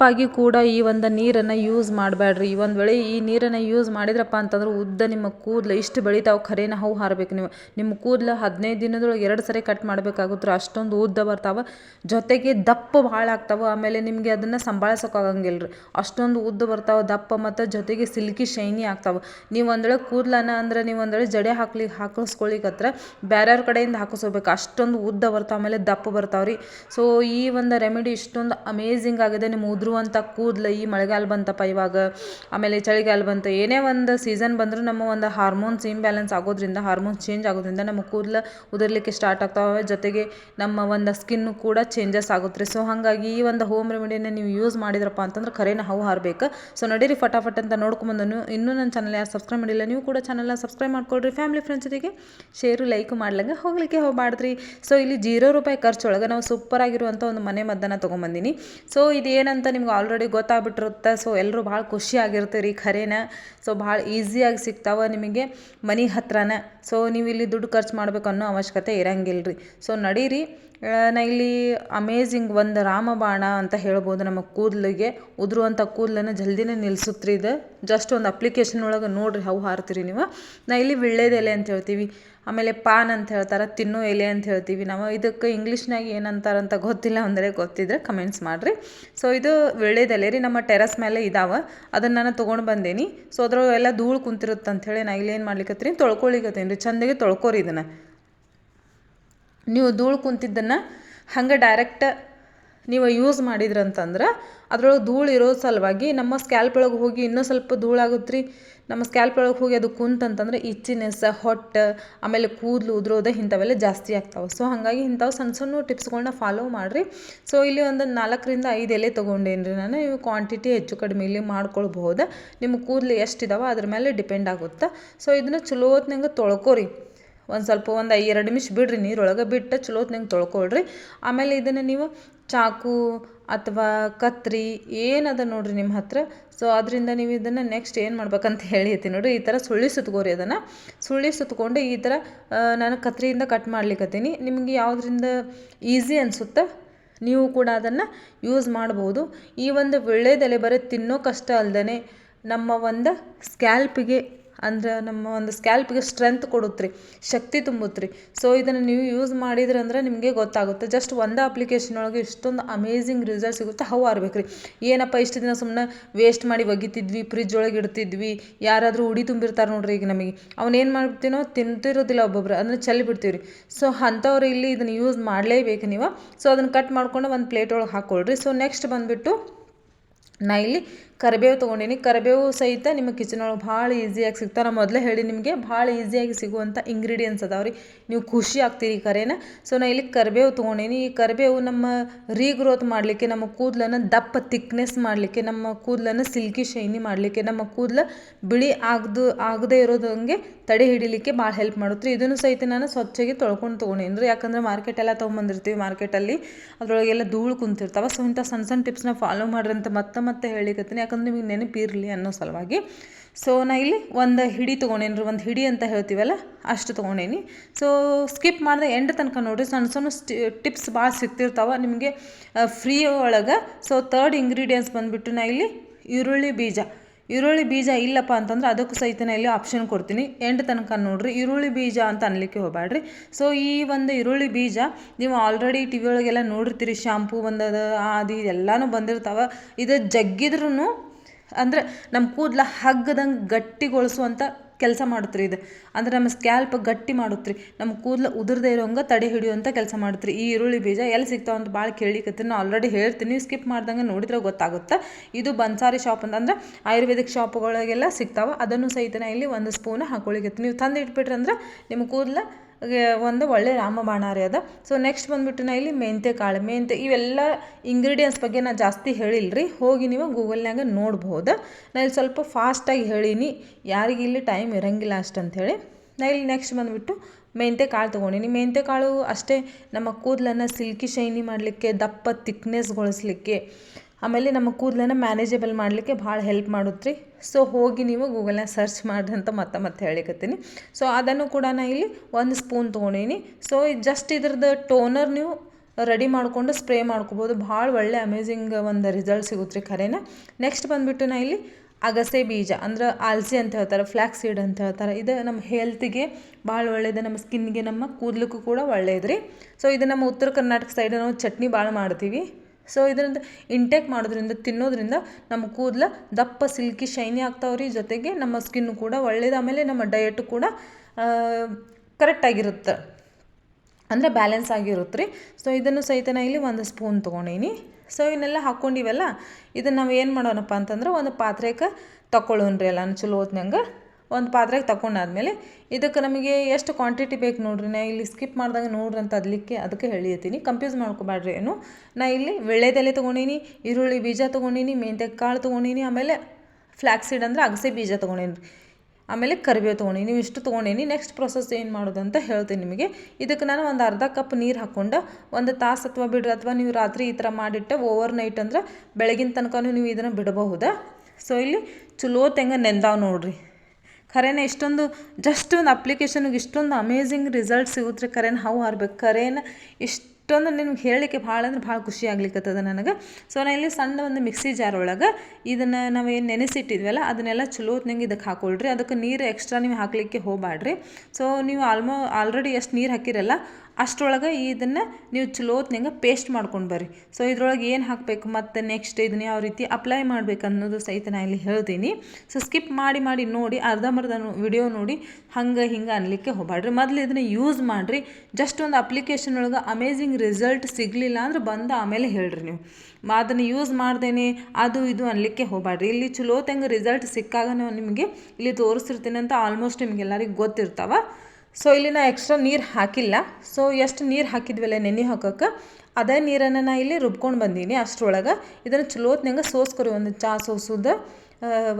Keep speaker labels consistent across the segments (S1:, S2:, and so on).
S1: ತಪ್ಪಾಗಿ ಕೂಡ ಈ ಒಂದು ನೀರನ್ನು ಯೂಸ್ ಮಾಡಬೇಡ್ರಿ ಈ ಒಂದು ವೇಳೆ ಈ ನೀರನ್ನು ಯೂಸ್ ಮಾಡಿದ್ರಪ್ಪ ಅಂತಂದ್ರೆ ಉದ್ದ ನಿಮ್ಮ ಕೂದಲು ಇಷ್ಟು ಬೆಳಿತಾವೆ, ಖರೇನ ಹೂ ಹಾರಬೇಕು ನೀವು. ನಿಮ್ಮ ಕೂದಲು ಹದಿನೈದು ದಿನದೊಳಗೆ ಎರಡು ಸರಿ ಕಟ್ ಮಾಡಬೇಕಾಗುತ್ತೆ ಅಷ್ಟೊಂದು ಉದ್ದ ಬರ್ತಾವೆ. ಜೊತೆಗೆ ದಪ್ಪ ಭಾಳ ಆಗ್ತಾವೆ, ಆಮೇಲೆ ನಿಮಗೆ ಅದನ್ನು ಸಂಭಾಳಿಸೋಕ್ಕಾಗಂಗಿಲ್ಲ ರೀ ಅಷ್ಟೊಂದು ಉದ್ದ ಬರ್ತಾವೆ, ದಪ್ಪ ಮತ್ತು ಜೊತೆಗೆ ಸಿಲ್ಕಿ, ಶೈನಿ ಆಗ್ತಾವೆ. ನೀವು ಒಂದೊಳೆ ಕೂದಲನ ಕೂದಲನ್ನ ಅಂದ್ರೆ ನೀವು ಒಂದೇಳೆ ಜಡೆ ಹಾಕ್ಲಿ ಹಾಕಿಸ್ಕೊಳ್ಳಿಕತ್ರ ಬೇರೆಯವ್ರ ಕಡೆಯಿಂದ ಹಾಕಿಸ್ಕೋಬೇಕು ಅಷ್ಟೊಂದು ಉದ್ದ ಬರ್ತಾವೆ, ಆಮೇಲೆ ದಪ್ಪ ಬರ್ತಾವೆ ರೀ ಸೊ ಈ ಒಂದು ರೆಮಿಡಿ ಇಷ್ಟೊಂದು ಅಮೇಝಿಂಗ್ ಆಗಿದೆ. ನಿಮ್ಮ ಉದುರುವಂಥ ಕೂದಲು ಈ ಮಳೆಗಾಲ ಬಂತಪ್ಪ ಇವಾಗ. ಆಮೇಲೆ ಚಳಿಗಾಲ ಬಂತು. ಏನೇ ಒಂದು ಸೀಸನ್ ಬಂದರೂ ನಮ್ಮ ಒಂದು ಹಾರ್ಮೋನ್ಸ್ ಇಂಬ್ಯಾಲೆನ್ಸ್ ಆಗೋದ್ರಿಂದ ಹಾರ್ಮೋನ್ಸ್ ಚೇಂಜ್ ಆಗೋದ್ರಿಂದ ನಮ್ಮ ಕೂದಲು ಉದುರ್ಲಿಕ್ಕೆ ಸ್ಟಾರ್ಟ್ ಆಗ್ತಾವೆ. ಜೊತೆಗೆ ನಮ್ಮ ಒಂದು ಸ್ಕಿನ್ನು ಕೂಡ ಚೇಂಜಸ್ ಆಗುತ್ತೆ. ಸೊ ಹಾಗಾಗಿ ಈ ಒಂದು ಹೋಮ್ ರೆಮಿಡಿನ ನೀವು ಯೂಸ್ ಮಾಡಿದ್ರಪ್ಪ ಅಂತಂದ್ರೆ ಖರೇನ ಹೌ ಹಾರಬೇಕು. ಸೊ ನಡೀರಿ ಫಟಾಫಟ್ ಅಂತ ನೋಡ್ಕೊಂಬಂದನು ಇನ್ನೂ ನನ್ನ ಚಾನಲ್ ಯಾರು ಸಬ್ಸ್ಕ್ರೈಬ್ ಮಾಡಿಲ್ಲ, ನೀವು ಕೂಡ ಚಾನಲ್ನ ಸಬ್ಸ್ಕ್ರೈಬ್ ಮಾಡ್ಕೊಳ್ರಿ ಫ್ಯಾಮಿಲಿ ಫ್ರೆಂಡ್ಸ್ ಜೊತೆಗೆ ಶೇರು ಲೈಕ್ ಮಾಡ್ಲಂಗೆ ಹೋಗ್ಲಿಕ್ಕೆ ಹೋಗ್ಬಾರ್ದ್ರಿ. ಸೊ ಇಲ್ಲಿ ಜೀರೋ ರೂಪಾಯಿ ಖರ್ಚೊಳಗೆ ನಾವು ಸೂಪರ್ ಆಗಿರುವಂಥ ಒಂದು ಮನೆ ಮದ್ದನ್ನು ತೊಗೊಂಬಂದಿನಿ. ಸೊ ಇದು ಏನಂತ ನಿಮ್ಗೆ ಆಲ್ರೆಡಿ ಗೊತ್ತಾಗ್ಬಿಟ್ಟಿರುತ್ತೆ. ಸೊ ಎಲ್ಲರೂ ಭಾಳ ಖುಷಿ ಆಗಿರ್ತೀರಿ ಖರೇನ. ಸೊ ಭಾಳ ಈಸಿಯಾಗಿ ಸಿಗ್ತಾವೆ ನಿಮಗೆ ಮನೆ ಹತ್ರನೇ. ಸೊ ನೀವು ಇಲ್ಲಿ ದುಡ್ಡು ಖರ್ಚು ಮಾಡಬೇಕು ಅನ್ನೋ ಅವಶ್ಯಕತೆ ಇರಂಗಿಲ್ಲ ರೀ ಸೊ ನಡೀರಿ ನಾ ಇಲ್ಲಿ ಅಮೇಝಿಂಗ್ ಒಂದು ರಾಮಬಾಣ ಅಂತ ಹೇಳ್ಬೋದು ನಮ್ಮ ಕೂದಲಿಗೆ. ಉದುರುವಂಥ ಕೂದಲನ್ನು ಜಲ್ದಿನೇ ನಿಲ್ಲಿಸುತ್ತೀರಿ ಇದು. ಜಸ್ಟ್ ಒಂದು ಅಪ್ಲಿಕೇಶನ್ ಒಳಗೆ ನೋಡಿರಿ, ಹೌ ಹಾರ್ತೀರಿ ನೀವು. ನಾ ಇಲ್ಲಿ ವಿಳ್ಳೆದೆಲೆ ಅಂತ ಹೇಳ್ತೀವಿ. ಆಮೇಲೆ ಪಾನ್ ಅಂತ ಹೇಳ್ತಾರೆ, ತಿನ್ನೋ ಎಲೆ ಅಂತ ಹೇಳ್ತೀವಿ ನಾವು. ಇದಕ್ಕೆ ಇಂಗ್ಲೀಷ್ನಾಗ ಏನಂತಾರಂತ ಗೊತ್ತಿಲ್ಲ ಅಂದರೆ ಗೊತ್ತಿದ್ರೆ ಕಮೆಂಟ್ಸ್ ಮಾಡಿರಿ. ಸೊ ಇದು ವಿಳ್ಳೆದೆಲೆ ರೀ, ನಮ್ಮ ಟೆರಸ್ ಮೇಲೆ ಇದಾವೆ. ಅದನ್ನು ನಾನು ತೊಗೊಂಡು ಬಂದೇನಿ. ಸೊ ಅದ್ರೊಳಗೆ ಎಲ್ಲ ಧೂಳು ಕುಂತಿರುತ್ತೆ ಅಂಥೇಳಿ ನಾ ಇಲ್ಲಿ ಏನು ತೊಳ್ಕೊಳಿಕತ್ತೀನಿ ರೀ, ಚಂದಗೆ ತೊಳ್ಕೊರಿ ಇದನ್ನು. ನೀವು ಧೂಳು ಕುಂತಿದ್ದನ್ನು ಹಂಗೆ ಡೈರೆಕ್ಟ್ ನೀವು ಯೂಸ್ ಮಾಡಿದ್ರಂತಂದ್ರೆ, ಅದರೊಳಗೆ ಧೂಳು ಇರೋ ಸಲುವಾಗಿ ನಮ್ಮ ಸ್ಕ್ಯಾಲ್ಪ್ ಒಳಗೆ ಹೋಗಿ ಇನ್ನೂ ಸ್ವಲ್ಪ ಧೂಳಾಗುತ್ತೆ ರೀ ನಮ್ಮ ಸ್ಕ್ಯಾಲ್ಪ್ ಒಳಗೆ ಹೋಗಿ ಅದು ಕುಂತಂತಂದ್ರೆ ಇಚ್ಚಿನೆಸ್ ಹೊಟ್ಟೆ, ಆಮೇಲೆ ಕೂದಲು, ಉದ್ರೋದೆ ಇಂಥವೆಲ್ಲ ಜಾಸ್ತಿ ಆಗ್ತಾವೆ. ಸೊ ಹಾಗಾಗಿ ಇಂಥವು ಸಣ್ಣ ಸಣ್ಣ ಟಿಪ್ಸ್ಗಳನ್ನ ಫಾಲೋ ಮಾಡಿರಿ. ಸೊ ಇಲ್ಲಿ ಒಂದು ನಾಲ್ಕರಿಂದ ಐದು ಎಲೆ ತೊಗೊಂಡೇನಿ ರೀ ನಾನು. ಇವು ಕ್ವಾಂಟಿಟಿ ಹೆಚ್ಚು ಕಡಿಮೆ ಇಲ್ಲಿ ಮಾಡ್ಕೊಳ್ಬಹುದು. ನಿಮ್ಮ ಕೂದಲು ಎಷ್ಟಿದಾವೆ ಅದ್ರ ಮೇಲೆ ಡಿಪೆಂಡ್ ಆಗುತ್ತೆ? ಸೊ ಇದನ್ನು ಚಲೋ ಹೊತ್ನಂಗೆ ತೊಳ್ಕೊರಿ. ಒಂದು ಸ್ವಲ್ಪ ಒಂದು ಎರಡು ನಿಮಿಷ ಬಿಡ್ರಿ, ನೀರೊಳಗೆ ಬಿಟ್ಟು ಚಲೋ ಹೊತ್ನಂಗೆ ತೊಳ್ಕೊಳ್ರಿ. ಆಮೇಲೆ ಇದನ್ನು ನೀವು ಚಾಕು ಅಥವಾ ಕತ್ರಿ ಏನದ ನೋಡ್ರಿ ನಿಮ್ಮ ಹತ್ರ. ಸೊ ಅದರಿಂದ ನೀವು ಇದನ್ನು ನೆಕ್ಸ್ಟ್ ಏನು ಮಾಡ್ಬೇಕಂತ ಹೇಳಿರ್ತೀನಿ ನೋಡಿರಿ. ಈ ಥರ ಸುಳ್ಳಿ ಸುತ್ಕೋರಿ ಅದನ್ನು. ಸುಳ್ಳಿ ಸುತ್ಕೊಂಡು ಈ ಥರ ನಾನು ಕತ್ರಿಯಿಂದ ಕಟ್ ಮಾಡ್ಲಿಕ್ಕತ್ತೀನಿ ನಿಮಗೆ ಯಾವುದರಿಂದ ಈಸಿ ಅನಿಸುತ್ತೆ ನೀವು ಕೂಡ ಅದನ್ನು ಯೂಸ್ ಮಾಡ್ಬೋದು. ಈ ಒಂದು ವಿಳ್ಳೆದೆಲೆ ಬರೀ ತಿನ್ನೋ ಕಷ್ಟ ಅಲ್ಲದೆ ನಮ್ಮ ಒಂದು ಸ್ಕ್ಯಾಲ್ಪಿಗೆ ಅಂದ್ರೆ ನಮ್ಮ ಒಂದು ಸ್ಕ್ಯಾಲ್ಪ್ಗೆ ಸ್ಟ್ರೆಂತ್ ಕೊಡುತ್ತೆ ರೀ, ಶಕ್ತಿ ತುಂಬುತ್ತೆ ರೀ. ಸೊ ಇದನ್ನು ನೀವು ಯೂಸ್ ಮಾಡಿದ್ರಂದ್ರೆ ನಿಮಗೆ ಗೊತ್ತಾಗುತ್ತೆ. ಜಸ್ಟ್ ಒಂದು ಅಪ್ಲಿಕೇಶನ್ ಒಳಗೆ ಇಷ್ಟೊಂದು ಅಮೇಝಿಂಗ್ ರಿಸಲ್ಟ್ ಸಿಗುತ್ತೆ. ಹೌ ಆರ್ಬೇಕು ರೀ? ಏನಪ್ಪ ಇಷ್ಟು ದಿನ ಸುಮ್ಮನೆ ವೇಸ್ಟ್ ಮಾಡಿ ಒಗಿತಿದ್ವಿ ಫ್ರಿಜ್ ಒಳಗೆ ಇಡ್ತಿದ್ವಿ, ಯಾರಾದರೂ ಉಡಿ ತುಂಬಿರ್ತಾರೆ ನೋಡ್ರಿ ಈಗ ನಮಗೆ. ಅವನೇನು ಮಾಡ್ಬಿಡ್ತೀನೋ ತಿಂತಿರೋದಿಲ್ಲ ಒಬ್ಬೊಬ್ರು, ಅಂದ್ರೆ ಚೆಲ್ಲಿ ಬಿಡ್ತೀವಿ ರೀ ಸೊ ಅಂಥವ್ರು ಇಲ್ಲಿ ಇದನ್ನು ಯೂಸ್ ಮಾಡಲೇಬೇಕು ನೀವು. ಸೊ ಅದನ್ನು ಕಟ್ ಮಾಡ್ಕೊಂಡು ಒಂದು ಪ್ಲೇಟ್ ಒಳಗೆ ಹಾಕ್ಕೊಳ್ರಿ ಸೊ ನೆಕ್ಸ್ಟ್ ಬಂದುಬಿಟ್ಟು ನಾ ಇಲ್ಲಿ ಕರಿಬೇವು ತೊಗೊಂಡೀನಿ. ಕರಿಬೇವು ಸಹಿತ ನಿಮ್ಮ ಕಿಚನ್ ಒಳಗೆ ಭಾಳ ಈಸಿಯಾಗಿ ಸಿಗ್ತಾವೆ. ನಾ ಮೊದಲೇ ಹೇಳಿ ನಿಮಗೆ ಭಾಳ ಈಸಿಯಾಗಿ ಸಿಗುವಂಥ ಇಂಗ್ರೀಡಿಯೆಂಟ್ಸ್ ಅದಾವೆ ರೀ. ನೀವು ಖುಷಿ ಆಗ್ತೀರಿ ಕರೇನ. ಸೊ ನಾ ಇಲ್ಲಿ ಕರಿಬೇವು ತೊಗೊಂಡೀನಿ. ಈ ಕರಿಬೇವು ನಮ್ಮ ರೀಗ್ರೋತ್ ಮಾಡಲಿಕ್ಕೆ, ನಮ್ಮ ಕೂದಲನ್ನು ದಪ್ಪ ತಿಕ್ನೆಸ್ ಮಾಡಲಿಕ್ಕೆ, ನಮ್ಮ ಕೂದಲನ್ನು ಸಿಲ್ಕಿ ಶೈನಿ ಮಾಡಲಿಕ್ಕೆ, ನಮ್ಮ ಕೂದಲ ಬಿಳಿ ಆಗದು, ಆಗದೇ ಇರೋದಂಗೆ ತಡೆ ಹಿಡಿಲಿಕ್ಕೆ ಭಾಳ ಹೆಲ್ಪ್ ಮಾಡುತ್ತೆ ರೀ. ಇದನ್ನು ಸಹಿತ ನಾನು ಸ್ವಚ್ಛಗೆ ತೊಳ್ಕೊಂಡು ತೊಗೊಂಡೀನಿ ರೀ. ಯಾಕಂದ್ರೆ ಮಾರ್ಕೆಟೆಲ್ಲ ತೊಗೊಂಬಂದಿರ್ತೀವಿ ಮಾರ್ಕೆಟಲ್ಲಿ ಅದರೊಳಗೆಲ್ಲ ಧೂಳು ಕುಂತಿರ್ತಾವೆ. ಸೊ ಇಂಥ ಸಣ್ಣ ಸಣ್ಣ ಟಿಪ್ಸ್ನ ಫಾಲೋ ಮಾಡ್ರಿ ಅಂತ ಮತ್ತೆ ಮತ್ತೆ ಹೇಳಿಕತ್ತೀನಿ. ಯಾಕಂದ್ರೆ ನಿಮಗೆ ನೆನಪಿರಲಿ ಅನ್ನೋ ಸಲುವಾಗಿ. ಸೊ ನಾ ಇಲ್ಲಿ ಒಂದು ಹಿಡಿ ತೊಗೊಂಡೇನಿ ಒಂದು ಹಿಡಿ ಅಂತ ಹೇಳ್ತೀವಲ್ಲ, ಅಷ್ಟು ತೊಗೊಂಡೇನಿ. ಸೊ ಸ್ಕಿಪ್ ಮಾಡಿದೆ ಎಂಡ್ ತನಕ ನೋಡಿರಿ. ಸಣ್ಣ ಸಣ್ಣ ಟಿಪ್ಸ್ ಭಾಳ ಸಿಗ್ತಿರ್ತಾವೆ ನಿಮಗೆ ಫ್ರೀ ಒಳಗೆ. ಸೊ ತರ್ಡ್ ಇಂಗ್ರೀಡಿಯೆಂಟ್ಸ್ ಬಂದುಬಿಟ್ಟು ನಾ ಇಲ್ಲಿ ಈರುಳ್ಳಿ ಬೀಜ. ಈರುಳ್ಳಿ ಬೀಜ ಇಲ್ಲಪ್ಪ ಅಂತಂದ್ರೆ ಅದಕ್ಕೂ ಸಹಿತ ಇಲ್ಲಿ ಆಪ್ಷನ್ ಕೊಡ್ತೀನಿ. ಎಂಡ್ ತನಕ ನೋಡ್ರಿ, ಈರುಳ್ಳಿ ಬೀಜ ಅಂತ ಅನ್ಲಿಕ್ಕೆ ಹೋಗಬೇಡ್ರಿ ಸೊ ಈ ಒಂದು ಈರುಳ್ಳಿ ಬೀಜ ನೀವು ಆಲ್ರೆಡಿ ಟಿ ವಿ ಒಳಗೆಲ್ಲ ನೋಡಿರ್ತೀರಿ ಶಾಂಪೂ ಬಂದದ ಅದು ಎಲ್ಲಾನು ಬಂದಿರ್ತಾವೆ. ಇದು ಜಗ್ಗಿದ್ರೂ ಅಂದ್ರೆ ನಮ್ಮ ಕೂದಲ ಹಗ್ಗದಂಗೆ ಗಟ್ಟಿಗೊಳಿಸುವಂಥ ಕೆಲಸ ಮಾಡುತ್ತೆ ರೀ ಇದು. ಅಂದ್ರೆ ನಮ್ಮ ಸ್ಕ್ಯಾಲ್ಪ್ ಗಟ್ಟಿ ಮಾಡುತ್ತೆ ನಮ್ಮ ಕೂದಲು ಉದುರದೇ ಇರೋಂಗೆ ತಡೆ ಹಿಡಿಯುವಂಥ ಕೆಲಸ ಮಾಡುತ್ತೆ ಈ ಈರುಳ್ಳಿ ಬೀಜ ಎಲ್ಲಿ ಸಿಗ್ತಾವೆ ಅಂತ ಭಾಳ ಕೇಳಿಕತ್ತೀನಿ ನಾನು ಆಲ್ರೆಡಿ ಹೇಳ್ತೀನಿ. ಸ್ಕಿಪ್ ಮಾಡ್ದಂಗೆ ನೋಡಿದ್ರೆ ಗೊತ್ತಾಗುತ್ತೆ. ಇದು ಬನ್ಸಾರಿ ಶಾಪ್ ಅಂತ ಅಂದ್ರೆ ಆಯುರ್ವೇದಿಕ್ ಶಾಪ್ಗಳಿಗೆಲ್ಲ ಸಿಗ್ತಾವೆ. ಅದನ್ನು ಸಹಿತ ಇಲ್ಲಿ ಒಂದು ಸ್ಪೂನ್ ಹಾಕೊಳ್ಳಿಕತ್ತೀನಿ ನೀವು ತಂದು ಇಟ್ಬಿಟ್ರೆ ಅಂದ್ರೆ ನಿಮ್ಮ ಕೂದಲು ಒಂದು ಒಳ್ಳೆ ರಾಮಬಾಣ ರೀ ಅದ. ಸೊ ನೆಕ್ಸ್ಟ್ ಬಂದುಬಿಟ್ಟು ನಾ ಇಲ್ಲಿ ಮೆಂತ್ಯ, ಕಾಳು ಮೆಂತೆ ಇವೆಲ್ಲ ಇಂಗ್ರೀಡಿಯೆಂಟ್ಸ್ ಬಗ್ಗೆ ನಾನು ಜಾಸ್ತಿ ಹೇಳಿಲ್ಲ ಹೋಗಿ ನೀವು ಗೂಗಲ್ನಾಗ ನೋಡ್ಬೋದು. ನಾ ಇಲ್ಲಿ ಸ್ವಲ್ಪ ಫಾಸ್ಟಾಗಿ ಹೇಳೀನಿ. ಯಾರಿಗೆ ಇಲ್ಲಿ ಟೈಮ್ ಇರೋಂಗಿಲ್ಲ ಅಷ್ಟು ಅಂಥೇಳಿ ನಾ ಇಲ್ಲಿ ನೆಕ್ಸ್ಟ್ ಬಂದುಬಿಟ್ಟು ಮೆಂತೆ ಕಾಳು ತೊಗೊಂಡಿನಿ. ಮೆಂತೆ ಕಾಳು ಅಷ್ಟೇ ನಮ್ಮ ಕೂದಲನ್ನು ಸಿಲ್ಕಿ ಶೈನಿ ಮಾಡಲಿಕ್ಕೆ, ದಪ್ಪ ತಿಕ್ನೆಸ್ಗೊಳಿಸ್ಲಿಕ್ಕೆ ಆಮೇಲೆ ನಮ್ಮ ಕೂದಲನ್ನು ಮ್ಯಾನೇಜಬಲ್ ಮಾಡಲಿಕ್ಕೆ ಭಾಳ ಹೆಲ್ಪ್ ಮಾಡುತ್ತೆ ರೀ ಸೊ ಹೋಗಿ ನೀವು ಗೂಗಲ್ನ ಸರ್ಚ್ ಮಾಡಿರಿ ಅಂತ ಮತ್ತೆ ಮತ್ತೆ ಹೇಳಿಕತ್ತೀನಿ. ಸೊ ಅದನ್ನು ಕೂಡ ನಾ ಇಲ್ಲಿ ಒಂದು ಸ್ಪೂನ್ ತೊಗೊಂಡೀನಿ. ಸೊ ಜಸ್ಟ್ ಇದ್ರದ್ದು ಟೋನರ್ ನೀವು ರೆಡಿ ಮಾಡಿಕೊಂಡು ಸ್ಪ್ರೇ ಮಾಡ್ಕೋಬೋದು. ಭಾಳ ಒಳ್ಳೆ ಅಮೇಝಿಂಗ್ ಒಂದು ರಿಸಲ್ಟ್ ಸಿಗುತ್ತೆ ರೀ ಖರೇನ. ನೆಕ್ಸ್ಟ್ ಬಂದುಬಿಟ್ಟು ನಾ ಇಲ್ಲಿ ಅಗಸೆ ಬೀಜ, ಅಂದ್ರೆ ಆಲ್ಸಿ ಅಂತ ಹೇಳ್ತಾರೆ ಫ್ಲ್ಯಾಕ್ ಸೀಡ್ ಅಂತ ಹೇಳ್ತಾರೆ, ಇದು ನಮ್ಮ ಹೆಲ್ತಿಗೆ ಭಾಳ ಒಳ್ಳೇದು ನಮ್ಮ ಸ್ಕಿನ್ಗೆ ನಮ್ಮ ಕೂದಲಿಕ್ಕೂ ಕೂಡ ಒಳ್ಳೇದು ರೀ ಸೊ ಇದು ನಮ್ಮ ಉತ್ತರ ಕರ್ನಾಟಕ ಸೈಡ್ ನಾವು ಚಟ್ನಿ ಭಾಳ ಮಾಡ್ತೀವಿ. ಸೊ ಇದರಿಂದ ಇಂಟೇಕ್ ಮಾಡೋದ್ರಿಂದ, ತಿನ್ನೋದ್ರಿಂದ ನಮ್ಮ ಕೂದಲು ದಪ್ಪ ಸಿಲ್ಕಿ ಶೈನಿ ಆಗ್ತಾವ್ರಿ ಜೊತೆಗೆ ನಮ್ಮ ಸ್ಕಿನ್ನು ಕೂಡ ಒಳ್ಳೇದು. ಆಮೇಲೆ ನಮ್ಮ ಡಯಟ್ ಕೂಡ ಕರೆಕ್ಟಾಗಿರುತ್ತೆ ಅಂದರೆ ಬ್ಯಾಲೆನ್ಸ್ ಆಗಿರುತ್ತೆ ರೀ. ಸೊ ಇದನ್ನು ಸಹಿತ ನಾ ಇಲ್ಲಿ ಒಂದು ಸ್ಪೂನ್ ತೊಗೊಂಡೀನಿ. ಸೊ ಇವನ್ನೆಲ್ಲ ಹಾಕ್ಕೊಂಡಿವಲ್ಲ, ಇದನ್ನು ನಾವು ಏನು ಮಾಡೋಣಪ್ಪ ಅಂತಂದ್ರೆ ಒಂದು ಪಾತ್ರೆಗೆ ತಗೊಳ್ಳೋಣ್ರಿ ಎಲ್ಲ ಚಲೋ ಹೊತ್ನಂಗೆ ಒಂದು ಪಾತ್ರೆಗೆ ತಗೊಂಡಾದ್ಮೇಲೆ ಇದಕ್ಕೆ ನಮಗೆ ಎಷ್ಟು ಕ್ವಾಂಟಿಟಿ ಬೇಕು ನೋಡ್ರಿ? ನಾ ಇಲ್ಲಿ ಸ್ಕಿಪ್ ಮಾಡಿದಾಗ ನೋಡ್ರಿ ಅಂತ ಅದಕ್ಕೆ ಅದಕ್ಕೆ ಹೇಳಿರ್ತೀನಿ. ಕಂಪ್ಯೂಸ್ ಮಾಡ್ಕೊಬೇಡ್ರಿ ಏನು? ನಾ ಇಲ್ಲಿ ವಿಳ್ಳೆದೆಲೆ ತೊಗೊಂಡೀನಿ, ಈರುಳ್ಳಿ ಬೀಜ ತೊಗೊಂಡೀನಿ ಮೆಂತ್ಯ ಕಾಳು ತೊಗೊಂಡೀನಿ, ಆಮೇಲೆ ಫ್ಲ್ಯಾಕ್ಸೀಡ್ ಅಂದರೆ ಅಗಸೆ ಬೀಜ ತೊಗೊಂಡೀನಿ. ರೀ ಆಮೇಲೆ ಕರಿಬೇವು ತೊಗೊಂಡೀನಿ. ನೀವು ಇಷ್ಟು ತೊಗೊಂಡೀನಿ. ನೆಕ್ಸ್ಟ್ ಪ್ರೊಸೆಸ್ ಏನು ಮಾಡೋದು ಅಂತ ಹೇಳ್ತೀನಿ ನಿಮಗೆ. ಇದಕ್ಕೆ ನಾನು ಒಂದು ಅರ್ಧ ಕಪ್ ನೀರು ಹಾಕ್ಕೊಂಡು ಒಂದು ತಾಸು ಅಥವಾ ಬಿಡ್ರಿ, ಅಥವಾ ನೀವು ರಾತ್ರಿ ಈ ಥರ ಮಾಡಿಟ್ಟು ಓವರ್ ನೈಟ್ ಅಂದ್ರೆ ಬೆಳಗಿನ ತನಕ ನೀವು ಇದನ್ನು ಬಿಡಬಹುದಾ? ಸೊ ಇಲ್ಲಿ ಚಲೋ ತೆಂಗ ನೆಂದಾವ್ ನೋಡ್ರಿ. ಖರೇನ ಇಷ್ಟೊಂದು ಜಸ್ಟ್ ಒಂದು ಅಪ್ಲಿಕೇಶನ್ಗೆ ಇಷ್ಟೊಂದು ಅಮೇಝಿಂಗ್ ರಿಸಲ್ಟ್ ಸಿಗುತ್ತೆ ರೀ ಖರೇನ ಹೌ ಹಾರ್ಬೇಕು ಖರೇನ ಇಷ್ಟೊಂದು ನಿಮ್ಗೆ ಹೇಳಲಿಕ್ಕೆ ಭಾಳ ಅಂದ್ರೆ ಭಾಳ ಖುಷಿ ಆಗ್ಲಿಕ್ಕತ್ತದ ನನಗೆ. ಸೊ ನಾನು ಇಲ್ಲಿ ಸಣ್ಣ ಒಂದು ಮಿಕ್ಸಿ ಜಾರ್ ಒಳಗೆ ಇದನ್ನು ನಾವು ಏನು ನೆನೆಸಿಟ್ಟಿದ್ವಲ್ಲ, ಅದನ್ನೆಲ್ಲ ಚಲೋ ಹೊತ್ನಂಗೆ ಇದಕ್ಕೆ ಹಾಕೊಳ್ರಿ. ಅದಕ್ಕೆ ನೀರು ಎಕ್ಸ್ಟ್ರಾ ನೀವು ಹಾಕಲಿಕ್ಕೆ ಹೋಗಬೇಡ್ರಿ ಸೊ ನೀವು ಆಲ್ಮೋ ಆಲ್ರೆಡಿ ಎಷ್ಟು ನೀರು ಹಾಕಿರಲ್ಲ ಅಷ್ಟರೊಳಗೆ ಇದನ್ನು ನೀವು ಚಲೋ ಹೊತ್ನಂಗೆ ಪೇಸ್ಟ್ ಮಾಡ್ಕೊಂಡು ಬರ್ರಿ. ಸೊ ಇದ್ರೊಳಗೆ ಏನು ಹಾಕಬೇಕು, ಮತ್ತು ನೆಕ್ಸ್ಟ್ ಇದನ್ನ ಯಾವ ರೀತಿ ಅಪ್ಲೈ ಮಾಡಬೇಕು ಅನ್ನೋದು ಸಹಿತ ನಾನು ಇಲ್ಲಿ ಹೇಳ್ತೀನಿ. ಸೊ ಸ್ಕಿಪ್ ಮಾಡಿ ಮಾಡಿ ನೋಡಿ, ಅರ್ಧಂಬರ್ಧ ವಿಡಿಯೋ ನೋಡಿ, ಹಂಗೆ ಹಿಂಗೆ ಅನ್ಲಿಕ್ಕೆ ಹೋಗ್ಬೇಡ್ರಿ ಮೊದಲು ಇದನ್ನ ಯೂಸ್ ಮಾಡಿರಿ. ಜಸ್ಟ್ ಒಂದು ಅಪ್ಲಿಕೇಶನ್ ಒಳಗೆ ಅಮೇಝಿಂಗ್ ರಿಸಲ್ಟ್ ಸಿಗಲಿಲ್ಲ ಅಂದ್ರೆ ಬಂದು ಆಮೇಲೆ ಹೇಳ್ರಿ ನೀವು. ಅದನ್ನು ಯೂಸ್ ಮಾಡ್ದೇನೆ, ಅದು ಇದು ಅನ್ಲಿಕ್ಕೆ ಹೋಗಬೇಡ್ರಿ ಇಲ್ಲಿ ಚಲೋ ತಂಗ ರಿಸಲ್ಟ್ ಸಿಕ್ಕಾಗ ನಿಮಗೆ ಇಲ್ಲಿ ತೋರಿಸಿರ್ತೀನಿ ಅಂತ ಆಲ್ಮೋಸ್ಟ್ ನಿಮಗೆಲ್ಲರಿಗೂ ಗೊತ್ತಿರ್ತಾವ. ಸೊ ಇಲ್ಲಿ ನಾ ಎಕ್ಸ್ಟ್ರಾ ನೀರು ಹಾಕಿಲ್ಲ. ಸೊ ಎಷ್ಟು ನೀರು ಹಾಕಿದ್ವಲ್ಲ ನೆನೆ ಹಾಕೋಕೆ ಅದೇ ನೀರನ್ನು ನಾ ಇಲ್ಲಿ ರುಬ್ಕೊಂಡು ಬಂದೀನಿ ಅಷ್ಟರೊಳಗೆ. ಇದನ್ನು ಚಲೋತ್ನಂಗೆ ಸೋಸ್ಕೊರಿ. ಒಂದು ಚಾ ಸೋಸೋದು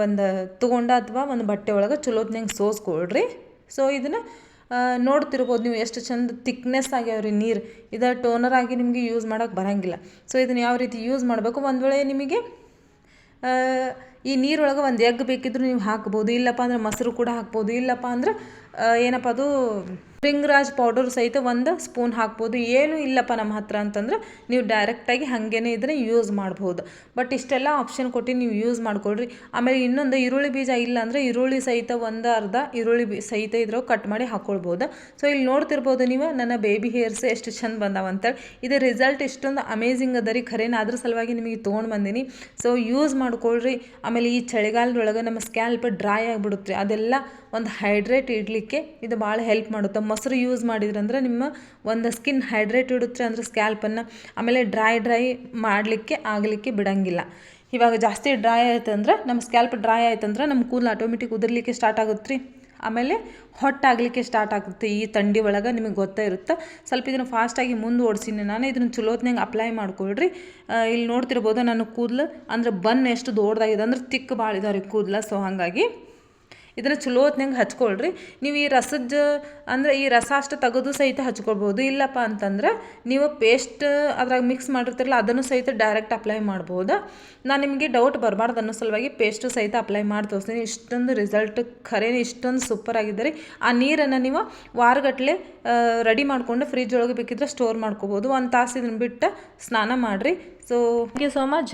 S1: ಒಂದು ತೊಗೊಂಡ ಅಥವಾ ಒಂದು ಬಟ್ಟೆ ಒಳಗೆ ಚಲೋತ್ನಂಗೆ ಸೋಸ್ಕೊಳ್ರಿ. ಸೊ ಇದನ್ನು ನೋಡ್ತಿರ್ಬೋದು ನೀವು ಎಷ್ಟು ಚಂದ ತಿಕ್ನೆಸ್ ಆಗ್ಯಾವ್ರಿ ನೀರು. ಇದು ಟೋನರ್ ಆಗಿ ನಿಮಗೆ ಯೂಸ್ ಮಾಡೋಕೆ ಬರೋಂಗಿಲ್ಲ. ಸೊ ಇದನ್ನು ಯಾವ ರೀತಿ ಯೂಸ್ ಮಾಡಬೇಕು? ಒಂದು ವೇಳೆ ನಿಮಗೆ ಈ ನೀರೊಳಗೆ ಒಂದು ಎಗ್ ಬೇಕಿದ್ರೂ ನೀವು ಹಾಕ್ಬೋದು. ಇಲ್ಲಪ್ಪ ಅಂದ್ರೆ ಮೊಸರು ಕೂಡ ಹಾಕ್ಬೋದು. ಇಲ್ಲಪ್ಪ ಅಂದ್ರೆ ಏನಪ್ಪ ಅದು ಸ್ಪ್ರಿಂಗ್ ಪೌಡರ್ ಸಹಿತ ಒಂದು ಸ್ಪೂನ್ ಹಾಕ್ಬೋದು. ಏನೂ ಇಲ್ಲಪ್ಪ ನಮ್ಮ ಹತ್ರ ಅಂತಂದ್ರೆ ನೀವು ಡೈರೆಕ್ಟಾಗಿ ಹಾಗೇನೆ ಇದನ್ನು ಯೂಸ್ ಮಾಡ್ಬೋದು. ಬಟ್ ಇಷ್ಟೆಲ್ಲ ಆಪ್ಷನ್ ಕೊಟ್ಟು ನೀವು ಯೂಸ್ ಮಾಡ್ಕೊಳ್ರಿ. ಆಮೇಲೆ ಇನ್ನೊಂದು ಈರುಳ್ಳಿ ಬೀಜ ಇಲ್ಲ ಅಂದರೆ ಈರುಳ್ಳಿ ಸಹಿತ ಒಂದು ಅರ್ಧ ಈರುಳ್ಳಿ ಸಹಿತ ಇದ್ರಾಗ ಕಟ್ ಮಾಡಿ ಹಾಕ್ಕೊಳ್ಬೋದು ಸೊ ಇಲ್ಲಿ ನೋಡ್ತಿರ್ಬೋದು ನೀವು, ನನ್ನ ಬೇಬಿ ಹೇರ್ಸ್ ಎಷ್ಟು ಚಂದ ಬಂದಾವ ಅಂತೇಳಿ. ಇದು ರಿಸಲ್ಟ್ ಇಷ್ಟೊಂದು ಅಮೇಝಿಂಗ್ ಅದ ರೀ. ಖರೇನ ಅದ್ರ ಸಲುವಾಗಿ ನಿಮಗೆ ತೊಗೊಂಡು ಬಂದೀನಿ. ಸೊ ಯೂಸ್ ಮಾಡ್ಕೊಳ್ರಿ. ಆಮೇಲೆ ಈ ಚಳಿಗಾಲದೊಳಗೆ ನಮ್ಮ ಸ್ಕ್ಯಾಲ್ಪ್ ಡ್ರೈ ಆಗಿಬಿಡುತ್ತೆ ಅದೆಲ್ಲ ಒಂದು ಹೈಡ್ರೇಟ್ ಇಡಲಿಕ್ಕೆ ಇದು ಭಾಳ ಹೆಲ್ಪ್ ಮಾಡುತ್ತೆ. ಮೊಸರು ಯೂಸ್ ಮಾಡಿದ್ರಂದ್ರೆ ನಿಮ್ಮ ಒಂದು ಸ್ಕಿನ್ ಹೈಡ್ರೇಟ್ ಇಡುತ್ತೆ ಅಂದ್ರೆ ಸ್ಕ್ಯಾಲ್ಪನ್ನು ಆಮೇಲೆ ಡ್ರೈ ಡ್ರೈ ಮಾಡಲಿಕ್ಕೆ, ಆಗಲಿಕ್ಕೆ ಬಿಡೋಂಗಿಲ್ಲ. ಇವಾಗ ಜಾಸ್ತಿ ಡ್ರೈ ಆಯ್ತಂದ್ರೆ ನಮ್ಮ ಸ್ಕ್ಯಾಲ್ಪ್ ಡ್ರೈ ಆಯ್ತಂದ್ರೆ ನಮ್ಮ ಕೂದಲು ಆಟೋಮೆಟಿಕ್ ಉದರ್ಲಿಕ್ಕೆ ಸ್ಟಾರ್ಟ್ ಆಗುತ್ತೆ ರೀ ಆಮೇಲೆ ಹೊಟ್ಟಾಗಲಿಕ್ಕೆ ಸ್ಟಾರ್ಟ್ ಆಗುತ್ತೆ. ಈ ತಂಡಿ ಒಳಗೆ ನಿಮಗೆ ಗೊತ್ತೇ ಇರುತ್ತೆ? ಸ್ವಲ್ಪ ಇದನ್ನು ಫಾಸ್ಟಾಗಿ ಮುಂದೆ ಓಡಿಸಿನಿ. ನಾನು ಇದನ್ನು ಚಲೋತ್ನಂಗೆ ಅಪ್ಲೈ ಮಾಡ್ಕೊಳ್ರಿ. ಇಲ್ಲಿ ನೋಡ್ತಿರ್ಬೋದು ನನ್ನ ಕೂದಲು ಅಂದ್ರೆ ಬನ್ ಎಷ್ಟು ದೊಡ್ಡದಾಗಿದೆ ಅಂದ್ರೆ ತಿಕ್ಕ ಭಾಳ ಇದಾವೆ ರೀ ಕೂದಲು. ಸೊ ಹಾಗಾಗಿ ಇದನ್ನು ಚಲೋ ಹೊತ್ನಂಗೆ ಹಚ್ಕೊಳ್ರಿ. ನೀವು ಈ ರಸದ ಅಂದರೆ ಈ ರಸ ಅಷ್ಟು ತೆಗೆದು ಸಹಿತ ಹಚ್ಕೊಳ್ಬೋದು ಇಲ್ಲಪ್ಪ ಅಂತಂದ್ರೆ ನೀವು ಪೇಸ್ಟ್ ಅದ್ರಾಗ ಮಿಕ್ಸ್ ಮಾಡಿರ್ತಿರಲ್ಲ, ಅದನ್ನು ಸಹಿತ ಡೈರೆಕ್ಟ್ ಅಪ್ಲೈ ಮಾಡ್ಬೋದು. ನಾನು ನಿಮಗೆ ಡೌಟ್ ಬರಬಾರ್ದು ಅನ್ನೋ ಸಲುವಾಗಿ ಪೇಸ್ಟು ಸಹಿತ ಅಪ್ಲೈ ಮಾಡಿ ತೋರಿಸ್ತೀನಿ. ಇಷ್ಟೊಂದು ರಿಸಲ್ಟ್ ಖರೇನೆ ಇಷ್ಟೊಂದು ಸೂಪರ್ ಆಗಿದೆ ರೀ. ಆ ನೀರನ್ನು ನೀವು ವಾರಗಟ್ಟಲೆ ರೆಡಿ ಮಾಡಿಕೊಂಡು ಫ್ರಿಜ್ ಒಳಗೆ ಬೇಕಿದ್ರೆ ಸ್ಟೋರ್ ಮಾಡ್ಕೋಬೋದು. ಒಂದು ತಾಸು ಇದನ್ನು ಬಿಟ್ಟು ಸ್ನಾನ ಮಾಡಿರಿ. So thank you so much